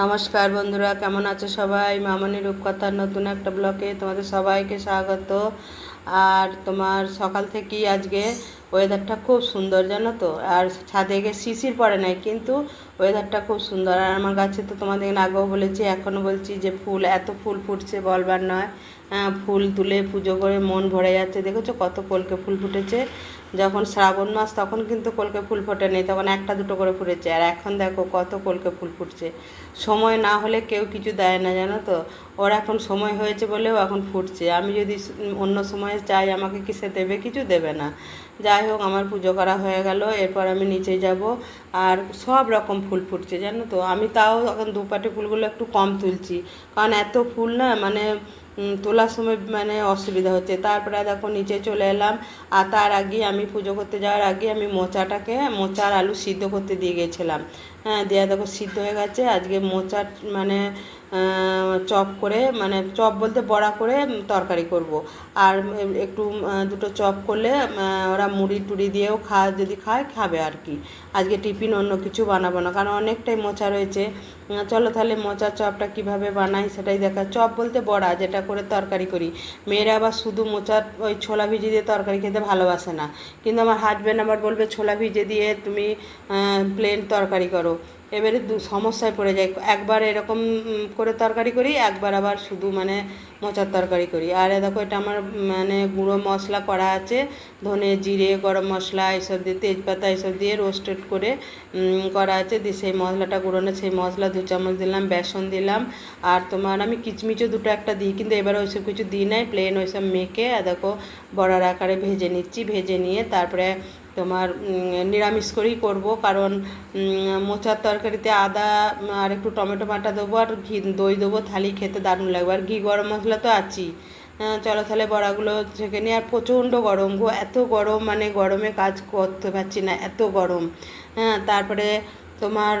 নমস্কার বন্ধুরা কেমন আছো সবাই? মামনি রূপকথার নতুন একটা ব্লকে তোমাদের সবাইকে স্বাগত। আর তোমার সকাল থেকেই আজকে ওয়েদারটা খুব সুন্দর জানো তো? আর ছাদে গিয়ে শিশির পড়ে নাই কিন্তু ওয়েদারটা খুব সুন্দর। আর আমার গাছে তো তোমাদের আগেও বলেছি এখনও বলছি যে ফুল এত ফুল ফুটছে বলবার নয়। হ্যাঁ, ফুল তুলে পুজো করে মন ভরে যাচ্ছে। দেখেছ কত কলকে ফুল ফুটেছে? যখন শ্রাবণ মাস, তখন কিন্তু কলকে ফুল ফোটে নেই তখন একটা দুটো করে ফুটেছে। আর এখন দেখো কত কলকে ফুল ফুটছে। সময় না হলে কেউ কিছু দেয় না, জানো তো? ওর এখন সময় হয়েছে বলেও এখন ফুটছে। আমি যদি অন্য সময়ে চাই, আমাকে কিসে দেবে? কিছু দেবে না। যাই হোক, আমার পুজো করা হয়ে গেল, এরপর আমি নিচে যাব। আর সব রকম ফুল ফুটছে, জানো তো? আমি তাও এখন দুপাটি ফুলগুলো একটু কম তুলছি। কারণ এত ফুল না মানে তোলার সময় মানে অসুবিধা হচ্ছে। তারপরে দেখো নিচে চলে এলাম। আর তার আগে আমি পুজো করতে যাওয়ার আগে আমি মোচাটাকে, মোচার আলু সিদ্ধ করতে দিয়ে গেছিলাম। হ্যাঁ দেওয়া দেখো সিদ্ধ হয়ে গেছে। আজকে মোচার মানে চপ করে মানে চপ বলতে বড়া করে তরকারি করব। আর একটু দুটো চপ করলে ওরা মুড়ি টুড়ি দিয়েও খা, যদি খায়, খাবে আর কি। আজকে টিফিন অন্য কিছু বানাবো না, কারণ অনেকটাই মোচা রয়েছে। চলো তাহলে মোচার চপটা কীভাবে বানাই সেটাই দেখা। চপ বলতে বড়া, যেটা করে তরকারি করি। মেয়েরা আবার শুধু মোচার ওই ছোলা ভিজে দিয়ে তরকারি খেতে ভালোবাসে না। কিন্তু আমার হাজব্যান্ড আবার বলবে, ছোলা ভিজে দিয়ে তুমি প্লেন তরকারি করো। এবারে দু সমস্যায় পড়ে যায়। একবার এরকম করে তরকারি করি, একবার আবার শুধু মানে মোচার তরকারি করি। আর দেখো, এটা আমার মানে গুঁড়ো মশলা করা আছে। ধনে জিরে, গরম মশলা এইসব দিয়ে, তেজপাতা এইসব দিয়ে রোস্টেড করে করা আছে। দিয়ে সেই মশলাটা গুঁড়োনো, সেই মশলা দু চামচ দিলাম, বেসন দিলাম। আর তোমার আমি কিচমিচও দুটো একটা দিই, কিন্তু এবার ওইসব কিছু দিই নাই। প্লেন ওইসব মেখে দেখো, বড়ার আকারে ভেজে নিচ্ছি। ভেজে নিয়ে তারপরে তোমার নিরামিষ করেই করব। কারণ মোচার তরকারিতে আদা আর একটু টমেটো বাটা দেবো আর ঘি, দই দেবো, থালি খেতে দারুণ লাগবে। আর ঘি গরম মশলা তো আছেই। চলো তাহলে বড়াগুলো ছেঁকে নিয়ে আর প্রচণ্ড গরম গো, এত গরম মানে গরমে কাজ করতে পারছি না, এত গরম। হ্যাঁ তারপরে তোমার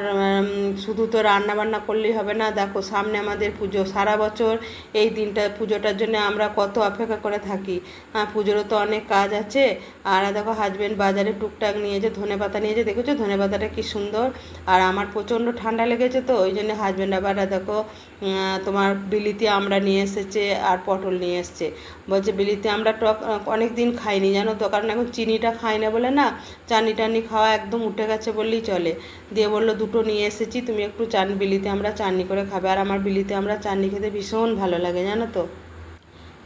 শুধু তো রান্না বান্না করলেই হবে না, দেখো সামনে আমাদের পুজো। সারা বছর এই দিনটা, পুজোটার জন্য আমরা কত অপেক্ষা করে থাকি। হ্যাঁ পুজোরও তো অনেক কাজ আছে। আর দেখো হাজব্যান্ড বাজারে টুকটাক নিয়ে নিয়েছে, ধনে পাতা নিয়েছে। দেখেছ? ধনে পাতাটা কী সুন্দর। আর আমার প্রচণ্ড ঠান্ডা লেগেছে তো, ওই জন্য হাজব্যান্ড আবার দেখো তোমার বিলিতি আমরা নিয়ে এসেছে আর পটল নিয়ে এসছে। বলছে বিলিতি আমরা টক অনেক দিন খাইনি, জানো তো? কারণ এখন চিনিটা খাই না বলে না চানি টানি খাওয়া একদম উঠে গেছে বললেই চলে। দিয়ে বলল, দুটো নিয়ে এসেছি, তুমি একটু চান বিলিতে আমরা চাননি করে খাবে। আর আমার বিলিতে আমরা চাননি খেতে ভীষণ ভালো লাগে, জানো তো?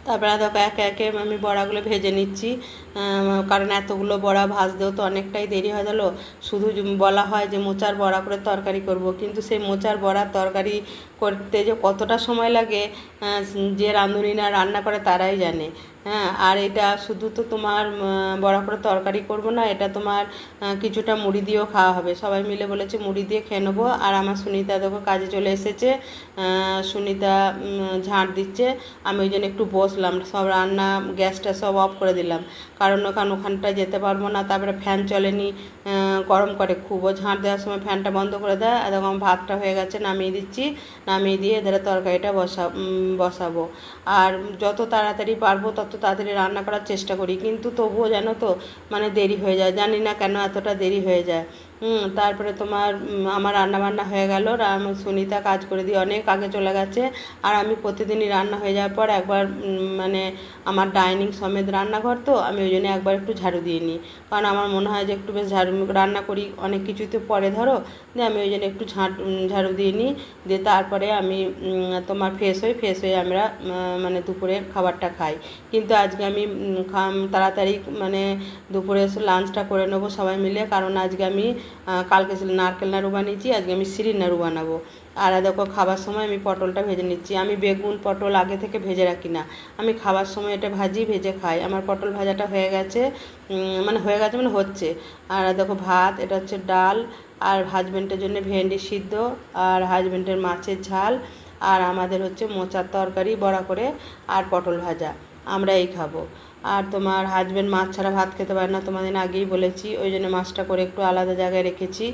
তারপরে দেখো, একে একে আমি বড়াগুলো ভেজে নিচ্ছি। কারণ এতগুলো বড়া ভাজতেও তো অনেকটাই দেরি হয়ে গেলো। শুধু বলা হয় যে মোচার বড়া করে তরকারি করব, কিন্তু সেই মোচার বড়ার তরকারি করতে যে কতটা সময় লাগে যে রাঁধুনিরা রান্না করে তারাই জানে। হ্যাঁ আর এটা শুধু তো তোমার বড়া করে তরকারি করব না, এটা তোমার কিছুটা মুড়ি দিয়েও খাওয়া হবে। সবাই মিলে বলেছে মুড়ি দিয়ে খেয়ে নেব। আর আমার সুনিতা দেখো কাজে চলে এসেছে সুনিতা ঝাঁট দিচ্ছে। আমি ওই জন্য একটু বসলাম, সব রান্না, গ্যাসটা সব অফ করে দিলাম। কারণ ওখান ওখানটা যেতে পারব না, তারপরে ফ্যান চলেনি গরম করে খুব। ঝাঁট দেওয়ার সময় ফ্যানটা বন্ধ করে দেয় দেখো ভাতটা হয়ে গেছে, নামিয়ে দিচ্ছি। নামিয়ে দিয়ে এদের তরকারিটা বসা বসাবো। আর যত তাড়াতাড়ি পারব তত তাড়াতাড়ি রান্না করার চেষ্টা করি। কিন্তু তবুও যেন তো মানে দেরি হয়ে যায়। জানি না কেন এতটা দেরি হয়ে যায়। তারপরে তোমার আমার রান্না বান্না হয়ে গেল। সুনিতা কাজ করে দিয়ে অনেক আগে চলে গেছে। আর আমি প্রতিদিনই রান্না হয়ে যাওয়ার পর একবার মানে আমার ডাইনিং সমেত রান্নাঘর তো, আমি ওই জন্য একবার একটু ঝাড়ু দিয়ে নিই। কারণ আমার মনে হয় যে একটু বেশ ঝাড়ু রান্না করি, অনেক কিছুই তো পরে ধরো, দিয়ে আমি ওই জন্য একটু ঝাঁট ঝাড়ু দিয়ে নিই। দিয়ে তারপরে আমি তোমার ফ্রেশ হই, ফ্রেশ হয়ে আমরা মানে দুপুরে খাবারটা খাই। কিন্তু আজকে আমি তাড়াতাড়ি মানে দুপুরে লাঞ্চটা করে নেব সবাই মিলে। কারণ আজকে আমি কালকে নারকেল নাড়ু বানিয়েছি, আজকে আমি সিঁড়ির নাড়ু বানাবো। আর দেখো, খাবার সময় আমি পটলটা ভেজে নিচ্ছি। আমি বেগুন, পটল আগে থেকে ভেজে রাখি না। আমি খাবার সময় এটা ভাজি, ভেজে খাই। আমার পটল ভাজাটা হয়ে গেছে মানে হয়ে গেছে মানে হচ্ছে। আর দেখো, ভাত, এটা হচ্ছে ডাল। আর হাজব্যান্ডের জন্য ভেন্ডি সিদ্ধ। আর হাজব্যান্ডের মাছের ঝাল। আর আমাদের হচ্ছে মোচার তরকারি বড়া করে আর পটল ভাজা। আমরা এই খাব। আর তোমার হাজব্যান্ড মাছ ছাড়া ভাত খেতে পারে না, তোমাদের আগেই বলেছি, ওই জন্য মাছটা করে একটু আলাদা জায়গায় রেখেছি।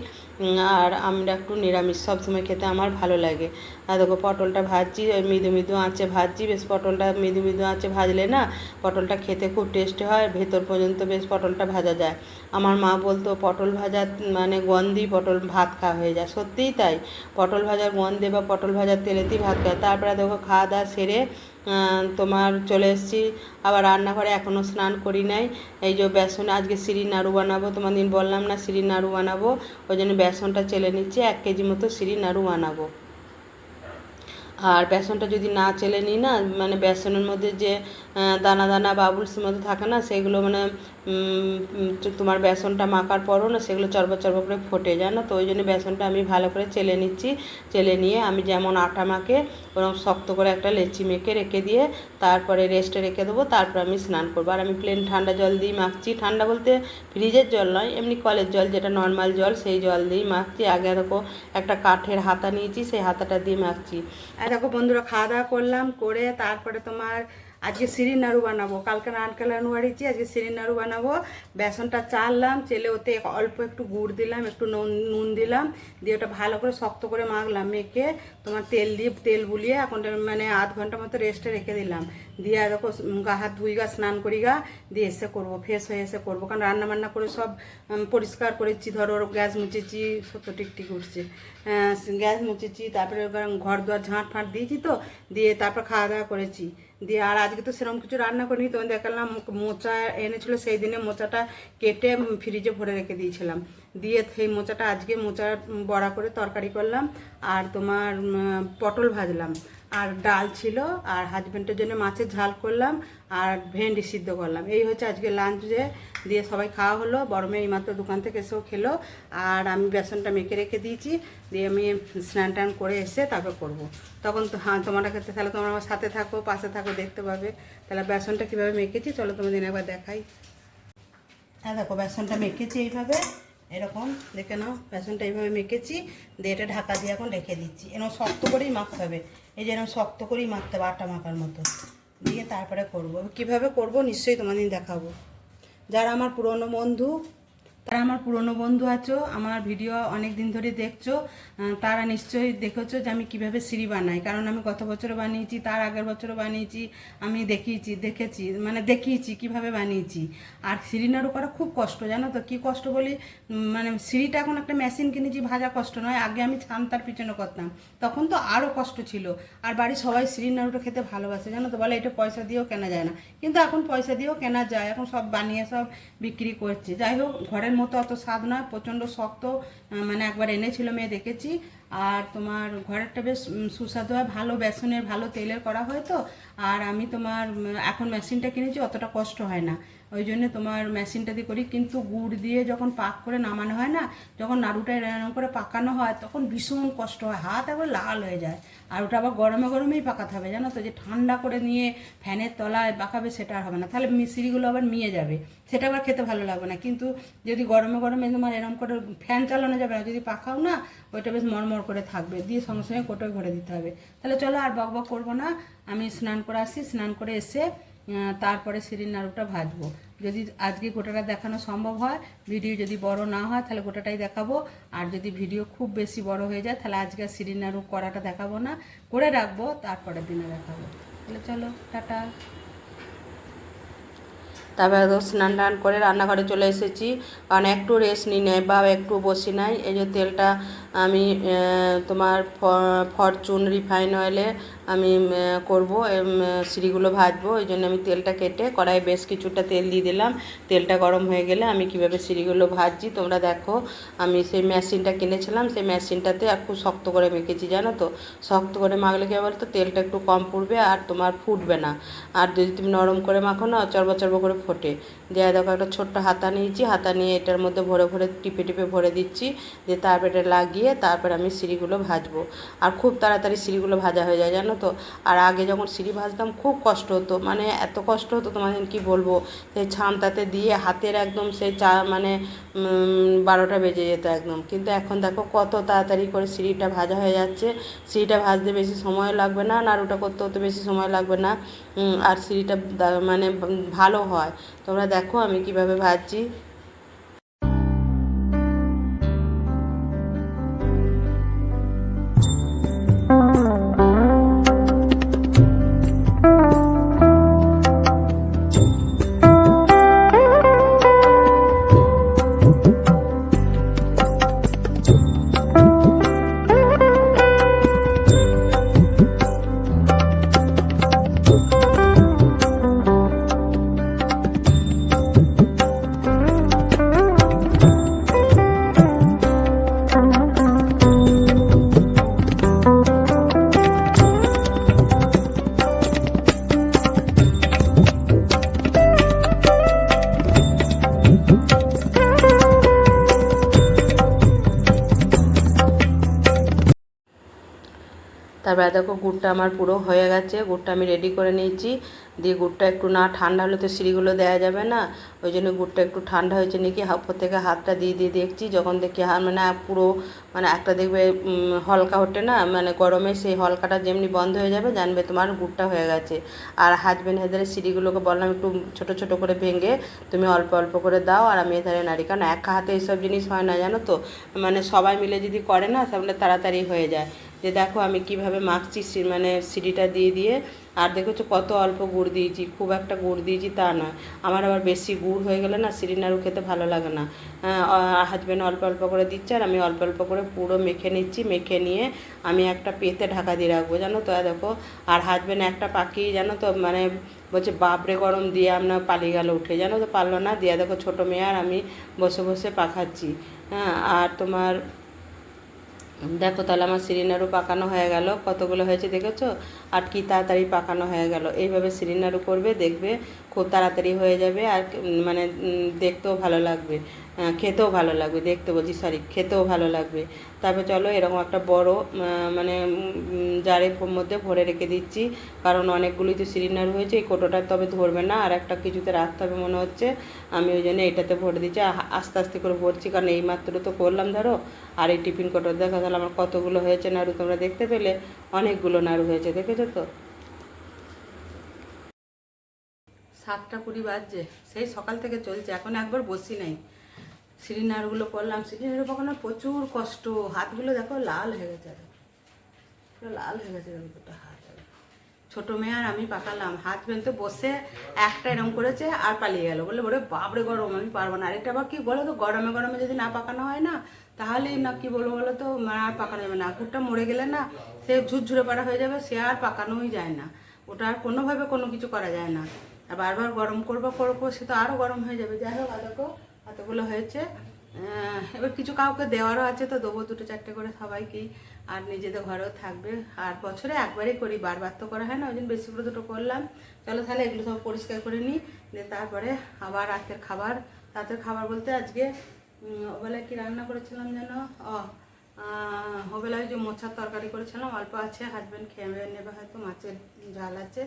আর আমরা একটু নিরামিষ সবসময় খেতে আমার ভালো লাগে। আর দেখো, পটলটা ভাজছি, ওই মৃদু মৃদু আঁচে ভাজছি, বেশ পটলটা মৃদু মৃদু আঁচে ভাজলে না পটলটা খেতে খুব টেস্টি হয়, ভেতর পর্যন্ত বেশ পটলটা ভাজা যায়। আমার মা বলতো, পটল ভাজা মানে গন্ধেই পটল ভাত খাওয়া হয়ে যায়। সত্যিই তাই, পটল ভাজার গন্ধে বা পটল ভাজার তেলেতেই ভাত খায় তারপরে দেখো, খাওয়া দাওয়া সেরে তোমার চলে এসেছি। আবার রান্নাঘরে এখনও স্নান করি নাই। এই যে বেসন আজকে সিঁড়ি নাড়ু বানাবো তোমার দিন বললাম না সিঁড়ি নাড়ু বানাবো। ওই জন্য বেসনটা চেলে নিচ্ছি, এক কেজি মতো সিঁড়ি নাড়ু বানাবো। আর বেসনটা যদি না চেলে নিই না মানে বেসনের মধ্যে যে দানা দানা বাবুলস মতো থাকে না, সেগুলো মানে তোমার বেসনটা মাখার পরও না সেগুলো চরবর চরবর করে ফোটে যায় না। তো ওই জন্য বেসনটা আমি ভালো করে চেলে নিচ্ছি। চেলে নিয়ে আমি যেমন আটা মাখে ওরকম শক্ত করে একটা লেচি মেখে রেখে দিয়ে তারপরে রেস্টে রেখে দেবো, তারপর আমি স্নান করব। আর আমি প্লেন ঠান্ডা জল দিয়ে মাখছি। ঠান্ডা বলতে ফ্রিজের জল নয়, এমনি কলের জল যেটা নর্মাল জল, সেই জল দিয়েই মাখছি। আগে দেখো একটা কাঠের হাতা নিয়েছি, সেই হাতাটা দিয়ে মাখছি। আর দেখো বন্ধুরা, খাওয়া দাওয়া করলাম, করে তারপরে তোমার আজকে সিঁড়ির নাড়ু বানাবো। কালকে নারকেল নাড়ু বাড়িয়েছি আজকে সিঁড়ির নাড়ু বানাবো। বেসনটা চাললাম চেলে ওতে অল্প একটু গুড় দিলাম, একটু নুন নুন দিলাম, দিয়ে ওটা ভালো করে শক্ত করে মাখলাম, মেখে তোমার তেল দিয়ে, তেল বুলিয়ে এখন মানে আধ ঘণ্টা মতো রেস্টে রেখে দিলাম। দিয়ে দেখো গা হাত ধুই গা, স্নান করি গা, দিয়ে এসে করব, ফ্রেশ হয়ে এসে করব। কারণ রান্না বান্না করে সব পরিষ্কার করেছি, ধরো গ্যাস মুছেছি, সত্য টিকটিক উঠছে। গ্যাস মুছেছি, তারপরে ঘর দুয়ার ঝাঁট ফাঁট দিয়েছি তো, দিয়ে তারপর খাওয়া দাওয়া করেছি। দিয়ে আর আজকে তো সেরকম কিছু রান্না করিনি তোমাদের দেখালাম, মোচা এনেছিল, সেই দিনে মোচাটা কেটে ফ্রিজে ভরে রেখে দিয়েছিলাম। দিয়ে সেই মোচাটা আজকে মোচা বড়া করে তরকারি করলাম, আর তোমার পটল ভাজলাম। আর ডাল ছিল, আর হাজব্যান্ডের জন্য মাছের ঝাল করলাম, আর ভেন্ডি সিদ্ধ করলাম। এই হচ্ছে আজকে লাঞ্চ দিয়ে সবাই খাওয়া হলো, বড় মেয়ে এইমাত্র দোকান থেকে এসেও খেলো, আর আমি বেসনটা মেখে রেখে দিয়েছি, দিয়ে আমি স্নান টান করে এসে তারপর করব। তখন তো হ্যাঁ তোমরা ক্ষেত্রে তাহলে তোমরা আমার সাথে থাকো, পাশে থাকো, দেখতে পাবে। তাহলে বেসনটা কীভাবে মেখেছি, চলো তোমাদের একবার দেখাই। হ্যাঁ দেখো, বেসনটা মেখেছি এইভাবে। এরকম, দেখে নাও, বেসনটা এইভাবে মেখেছি, দিয়ে এটা ঢাকা দিয়ে এখন রেখে দিচ্ছি। এরকম শক্ত করেই মাখতে হবে। এই যে এরকম শক্ত করেই মাখতে হবে, আটা মাখার মতো। দিয়ে তারপরে করব। কীভাবে করব নিশ্চয়ই তোমাদের দেখাবো। যারা আমার পুরনো বন্ধু তারা আমার পুরনো বন্ধু আছো, আমার ভিডিও অনেক দিন ধরে দেখছ তারা নিশ্চয়ই দেখেছ যে আমি কীভাবে সিঁড়ি বানাই। কারণ আমি গত বছরও বানিয়েছি, তার আগের বছরও বানিয়েছি, আমি দেখিয়েছি, দেখেছি মানে দেখিয়েছি কীভাবে বানিয়েছি। আর সিঁড়ি নাড়ু করা খুব কষ্ট, জানো তো? কী কষ্ট বলি? মানে সিঁড়িটা এখন একটা মেশিন কিনেছি, ভাজা কষ্ট নয়। আগে আমি ছানতার পিছনে করতাম। তখন তো আরও কষ্ট ছিল। আর বাড়ির সবাই সিঁড়ির নাড়ুটা খেতে ভালোবাসে, জানো তো? বলে, এটা পয়সা দিয়েও কেনা যায় না। কিন্তু এখন পয়সা দিয়েও কেনা যায়। এখন সব বানিয়ে সব বিক্রি করছে। যাই হোক, ঘরের মতো অত স্বাদ নয়, প্রচণ্ড শক্ত মানে একবার এনেছিল মেয়ে, দেখেছি। আর তোমার ঘরেরটা বেশ সুস্বাদু হয়, ভালো বেসনের, ভালো তেলের করা হয় তো। আর আমি তোমার এখন মেশিনটা কিনেছি, অতটা কষ্ট হয় না। ওই জন্য তোমার মেশিনটা দিয়ে করি। কিন্তু গুড় দিয়ে যখন পাক করে নামানো হয় না, যখন নাড়ুটা এরকম করে পাকানো হয়, তখন ভীষণ কষ্ট হয়। হাত একবার লাল হয়ে যায়। আর ওটা আবার গরমে গরমেই পাকাতে হবে, জানো তো? যে ঠান্ডা করে নিয়ে ফ্যানের তলায় পাকাবে সেটা আর হবে না। তাহলে মিশ্রিগুলো আবার মিয়ে যাবে। সেটা আবার খেতে ভালো লাগবে না। কিন্তু যদি গরমে গরমে তোমার এরকম করে ফ্যান চালানো যাবে না যদি পাকাও না, ওইটা বেশ মরমর করে থাকবে। দিয়ে সঙ্গে সঙ্গে কোটোয় ভরে দিতে হবে। তাহলে চলো আর বক বক করব না। আমি স্নান করে আসি। স্নান করে এসে তারপরে সিঁড়ির নাড়ুটা ভাজবো। যদি আজকে গোটাটা দেখানো সম্ভব হয়, ভিডিও যদি বড় না হয়, তাহলে গোটাটাই দেখাবো। আর যদি ভিডিও খুব বেশি বড় হয়ে যায়, তাহলে আজকে নাড়ু করাটা দেখাবো না। করে রাখব, তারপরের দিনে দেখাবো। তাহলে চলো, টাটা। তারপরে স্নান টান করে রান্নাঘরে চলে এসেছি। কারণ একটু রেস্ট নিই নাই বা একটু বসি নাই, এই যে তেলটা আমি তোমার ফরচুন রিফাইন অয়েলে আমি করব সিঁড়িগুলো ভাজবো, ওই জন্য আমি তেলটা কেটে কড়াই বেশ কিছুটা তেল দিয়ে দিলাম। তেলটা গরম হয়ে গেলে আমি কীভাবে সিঁড়িগুলো ভাজছি তোমরা দেখো। আমি সেই মেশিনটা কিনেছিলাম, সেই মেশিনটাতে আর খুব শক্ত করে মেখেছি, জানো তো? শক্ত করে মাখলে কী বলতো? তেলটা একটু কম পুড়বে আর তোমার ফুটবে না। আর যদি তুমি নরম করে মাখো না, চর্বা চর্বা করে ফোটে। দিয়ে দেখো একটা ছোট্ট হাতা নিয়েছি, হাতা নিয়ে এটার মধ্যে ভরে ভরে টিপে টিপে ভরে দিচ্ছি, দিয়ে তারপর লাগিয়ে দিয়ে তারপর আমি সিঁড়িগুলো ভাজবো। আর খুব তাড়াতাড়ি সিঁড়িগুলো ভাজা হয়ে যায়, জানো তো? আর আগে যখন সিঁড়ি ভাজতাম খুব কষ্ট হতো। মানে এত কষ্ট হতো তোমাদের কি বলব? সেই ছানটাতে দিয়ে হাতের একদম সেই চা মানে বারোটা বেজে যেত একদম। কিন্তু এখন দেখো কত তাড়াতাড়ি করে সিঁড়িটা ভাজা হয়ে যাচ্ছে। সিঁড়িটা ভাজতে বেশি সময় লাগবে না, নাড়ুটা করতে হতে বেশি সময় লাগবে না আর সিঁড়িটা মানে ভালো হয়। তোমরা দেখো আমি কীভাবে ভাজছি। তারপরে দেখো গুড়টা আমার পুরো হয়ে গেছে, গুড়টা আমি রেডি করে নিয়েছি। দিয়ে গুড়টা একটু না ঠান্ডা হলে তো সিঁড়িগুলো দেওয়া যাবে না, ওই জন্য গুড়টা একটু ঠান্ডা হয়েছে নাকি উপর থেকে হাতটা দিয়ে দিয়ে দেখছি, যখন দেখি হাত মানে পুরো মানে একটা দেখবে হলকা ওঠে না মানে গরমে সেই হলকাটা যেমনি বন্ধ হয়ে যাবে, জানবে তোমার গুড়টা হয়ে গেছে। আর হাজবেন্ড হেদারে সিঁড়িগুলোকে বললাম একটু ছোট ছোট করে ভেঙে তুমি অল্প অল্প করে দাও, আর আমি এধারে নাড়ি, কারণ এক হাতে এইসব জিনিস হয় না, জানো তো? মানে সবাই মিলে যদি করে না, তাহলে তাড়াতাড়ি হয়ে যায়। যে দেখো আমি কীভাবে মাখছি মানে সিঁড়িটা দিয়ে দিয়ে। আর দেখেছ কত অল্প গুড় দিয়েছি, খুব একটা গুড় দিয়েছি তা নয় আমার আবার বেশি গুড় হয়ে গেলে না সিঁড়ি নাড়ু খেতে ভালো লাগে না। হাজবেন্ড অল্প অল্প করে দিচ্ছে আর আমি অল্প অল্প করে পুরো মেখে নিচ্ছি, মেখে নিয়ে আমি একটা পেতে ঢাকা দিয়ে রাখব, জানো তো? দেখো, আর হাজব্যান্ড একটা পাখি, জানো তো? মানে বলছে, বাপরে, গরম দিয়ে আপনার পালিয়ে গেল উঠে। জানো তো? পারল না? দিয়ে দেখো, ছোটো মেয়ে আর আমি বসে বসে পাখাচ্ছি। হ্যাঁ আর তোমার দেখো তাহলে আমার সিরিনাড়ু পাকানো হয়ে গেল। কতগুলো হয়েছে দেখেছ? আর কি তাড়াতাড়ি পাকানো হয়ে গেল। এইভাবে সিরিনাড়ু করবে, দেখবে খুব তাড়াতাড়ি হয়ে যাবে আর মানে দেখতেও ভালো লাগবে। খেতেও ভালো লাগবে, দেখতে বলছি সরি খেতেও ভালো লাগবে। তারপর চলো, এরকম একটা বড় মানে জারের মধ্যে ভরে রেখে দিচ্ছি। কারণ অনেকগুলোই তো সিলিন্ডার হয়েছে, এই কোটোটা তবে ধরবে না। আর একটা কিছুতে রাখতে হবে মনে হচ্ছে। আমি ওই জন্য এটাতে ভরে দিচ্ছি। আস্তে আস্তে করে ভরছি, কারণ এই মাত্র তো করলাম, ধরো। আর এই টিফিন কোটো দেখা তাহলে আমার কতগুলো হয়েছে নাড়ু, তোমরা দেখতে পেলে? অনেকগুলো নাড়ু হয়েছে, দেখেছ তো? সাতটা কুড়ি বাজছে। সেই সকাল থেকে চলছে, এখন একবার বসি নাই। সিলিন্ডারগুলো করলাম সিলিন্ডার পকানো প্রচুর কষ্ট। হাতগুলো দেখো লাল হয়ে গেছে। পুরো লাল হয়ে গেছে দুটো হাত ছোট মেয়ে আর আমি পাকালাম। হাত বেলতে বসে একটা এরম করেছে আর পালিয়ে গেল। বলে ওরে বাপরে, গরম, আমি পারব না। আরেকটা আবার কি বলো তো, গরমে গরমে যদি না পাকানো হয় না, তাহলেই না কি বলব বলো তো আর পাকানো যাবে না। আকুরটা মরে গেলে না, সে ঝুরঝুরে পাড়া হয়ে যাবে, সে আর পাকানোই যায় না। ওটা আর কোনোভাবে কোনো কিছু করা যায় না। বারবার গরম করব করব, সে তো আরও গরম হয়ে যাবে। যাই হোক দেখো এতগুলো হয়েছে। এবার কিছু কাউকে দেওয়ারও আছে, তো দেবো দুটো চারটে করে সবাইকেই। আর নিজেদের ঘরেও থাকবে। আর বছরে একবারই করি, বারবার তো করা হয় না, ওই জন্য বেশি করে দুটো করলাম। চলো তাহলে এগুলো সব পরিষ্কার করে নিই। দিয়ে তারপরে আবার রাতের খাবার। রাতের খাবার বলতে আজকে ওবেলায় কি রান্না করেছিলাম যেন? ও ওবেলায় যে মোচার তরকারি করেছিলাম, অল্প আছে হাজব্যান্ড খেয়ে নেবে হয়তো, মাছের ঝাল আছে।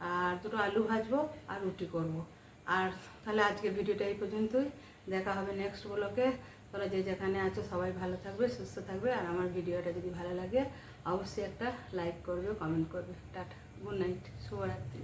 আর দুটো আলু ভাজবো আর রুটি করব। আর তাহলে আজকের ভিডিওটা এই পর্যন্তই। দেখা হবে নেক্সট ব্লকে তোরা যে যেখানে আছো সবাই ভালো থাকবে, সুস্থ থাকবে। আর আমার ভিডিওটা যদি ভালো লাগে, অবশ্যই একটা লাইক করবে কমেন্ট করবে। টাটা গুড নাইট শুভরাত্রি।